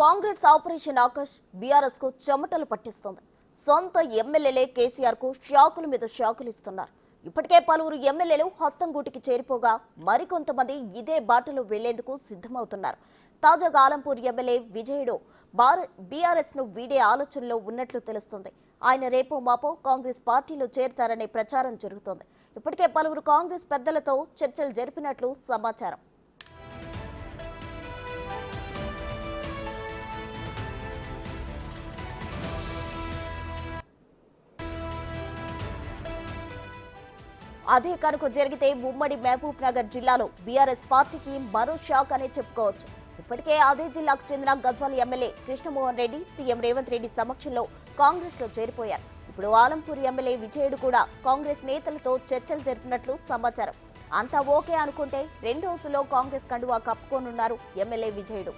Congress operation Akash బీఆర్ఎస్కు చెమటలు పట్టిస్తోంది. సొంత ఎమ్మెల్యేలే కేసీఆర్కు షాకుల మీద షాకులు ఇస్తున్నారు. ఇప్పటికే పలువురు ఎమ్మెల్యేలు హస్తంగూటికి చేరిపోగా మరికొంతమంది ఇదే బాటలో వెళ్ళేందుకు సిద్ధమవుతున్నారు. తాజాగా ఆలంపూర్ ఎమ్మెల్యే విజయుడు బీఆర్ఎస్ను వీడే ఆలోచనలో ఉన్నట్లు తెలుస్తుంది. ఆయన రేపు మాపో కాంగ్రెస్ పార్టీలో చేరతారనే ప్రచారం జరుగుతోంది. ఇప్పటికే పలువురు కాంగ్రెస్ పెద్దలతో చర్చలు జరిపినట్లు సమాచారం. అదే కనుక జరిగితే ఉమ్మడి మహబూబ్ నగర్ జిల్లాలో బీఆర్ఎస్ పార్టీకి మరో షాక్ అనే చెప్పుకోవచ్చు. ఇప్పటికే అదే జిల్లాకు చెందిన గద్వాల ఎమ్మెల్యే కృష్ణమోహన్ రెడ్డి సీఎం రేవంత్ రెడ్డి సమక్షంలో కాంగ్రెస్లో చేరిపోయారు. ఇప్పుడు ఆలంపూర్ ఎమ్మెల్యే విజయుడు కూడా కాంగ్రెస్ నేతలతో చర్చలు జరిపినట్లు సమాచారం. అంతా ఓకే అనుకుంటే రెండు రోజుల్లో కాంగ్రెస్ కండువా కప్పుకోనున్నారు ఎమ్మెల్యే విజయుడు.